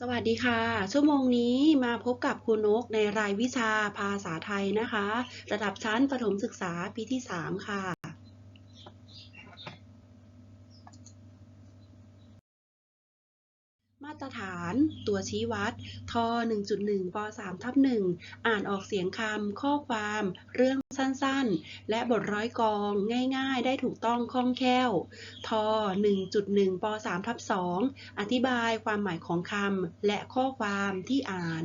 สวัสดีค่ะ ชั่วโมงนี้มาพบกับครูนกในรายวิชาภาษาไทยนะคะ ระดับชั้นประถมศึกษาปีที่ 3 ค่ะ มาตรฐาน ตัวชี้วัดท1.1ป3ทับ1อ่านออกเสียงคำ ข้อความ เรื่องสั้นๆ และบทร้อยกองง่ายๆ ได้ถูกต้องคล่องแคล่วท1.1ป3ทับ2อธิบายความหมายของคำ และข้อความที่อ่าน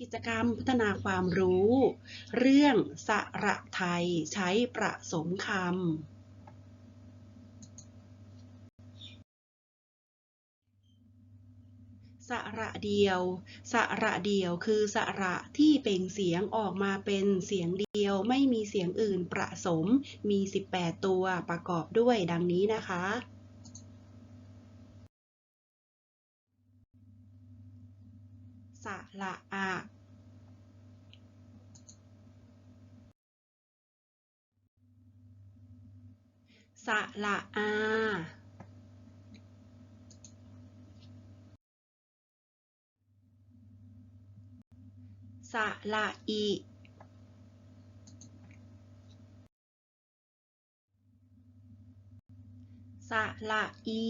กิจกรรมพัฒนาความรู้ เรื่องสระไทยใช้ประสมคำ สระเดียว สระเดียวคือสระที่เปล่งเสียงออกมาเป็นเสียงเดียว ไม่มีเสียงอื่นประสม มี 18 ตัวประกอบด้วยดังนี้นะคะ สระอะสระอา สระอิสระอี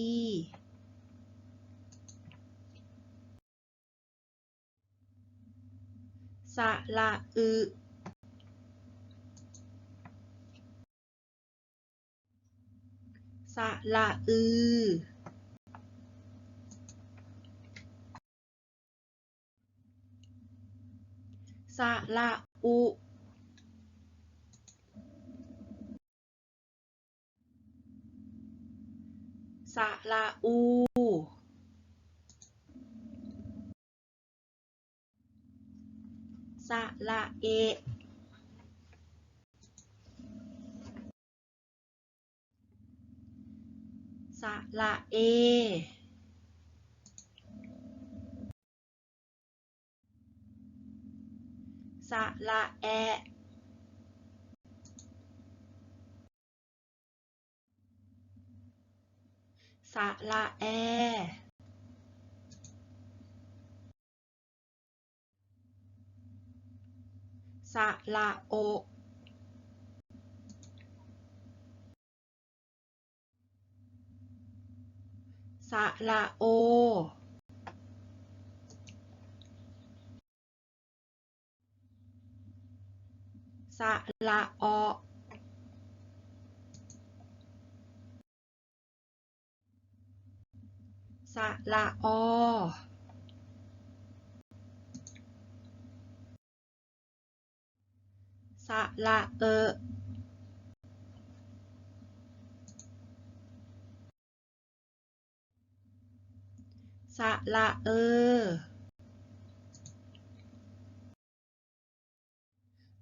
สระอึสระอือ สระอุสระอูสระเอะสระเอ สระแอสระแอสระโอสระโอ สระอสระอสระเออสระเอ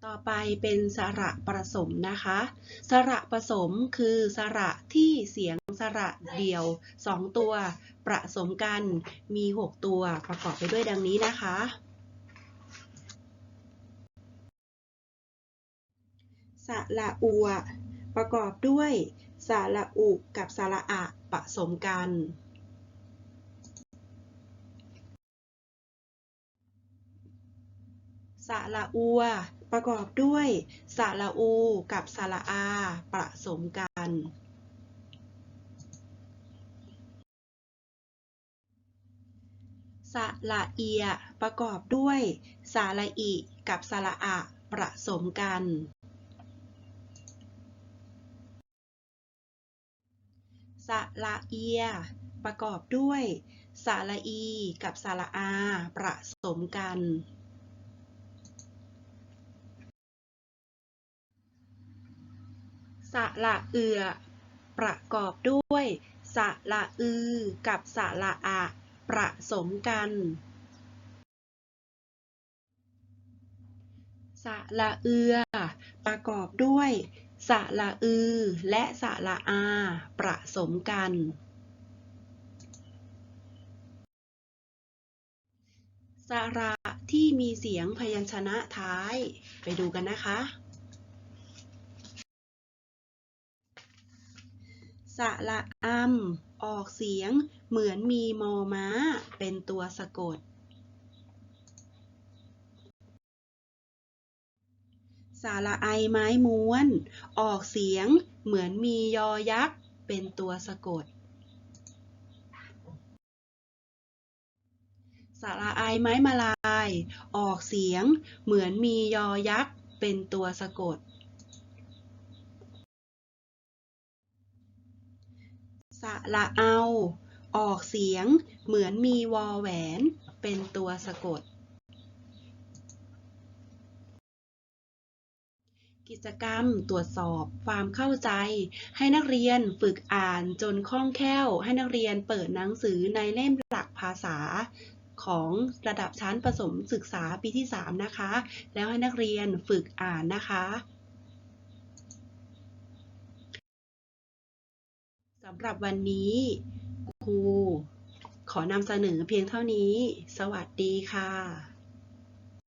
ต่อไปเป็นสระประสมนะคะ สระประสมคือสระที่เสียงสระเดียว 2 ตัว ประสมกันมี 6 ตัวประกอบไปด้วยดังนี้นะคะ สระอัว ประกอบด้วยสระอุกับสระอะผสมกันสระอัว ประกอบด้วยสระอู กับสระอาผสมกัน สระเอีย ประกอบด้วยสระอิกับสระอะผสมกันสระเอีย ประกอบด้วยสระอี กับสระอาผสมกัน สระเอือ ประกอบด้วย สะระอือ กับสะระอะผสมกัน สะระเอือ ประกอบด้วย สะระอือ และสะระอาผสมกันสระที่มีเสียงพยัญชนะท้าย ไปดูกันนะคะ สระอำออกเสียงเหมือนมีมอม้า เป็นตัวสะกด สระไอไม้ม้วน ออกเสียงเหมือนมียอยักษ์ เป็นตัวสะกด สระไอไม้มาลาย ออกเสียงเหมือนมียอยักษ์ เป็นตัวสะกด สระเอา ออกเสียงเหมือนมีวอแหวน เป็นตัวสะกด กิจกรรมตรวจสอบความเข้าใจ ให้นักเรียนฝึกอ่านจนคล่องแคล่ว ให้นักเรียนเปิดหนังสือในเล่มหลักภาษาของระดับชั้นประถมศึกษาปีที่ 3 นะคะ แล้วให้นักเรียนฝึกอ่านนะคะ สำหรับวันนี้ครูขอนำเสนอเพียงเท่านี้ สวัสดีค่ะ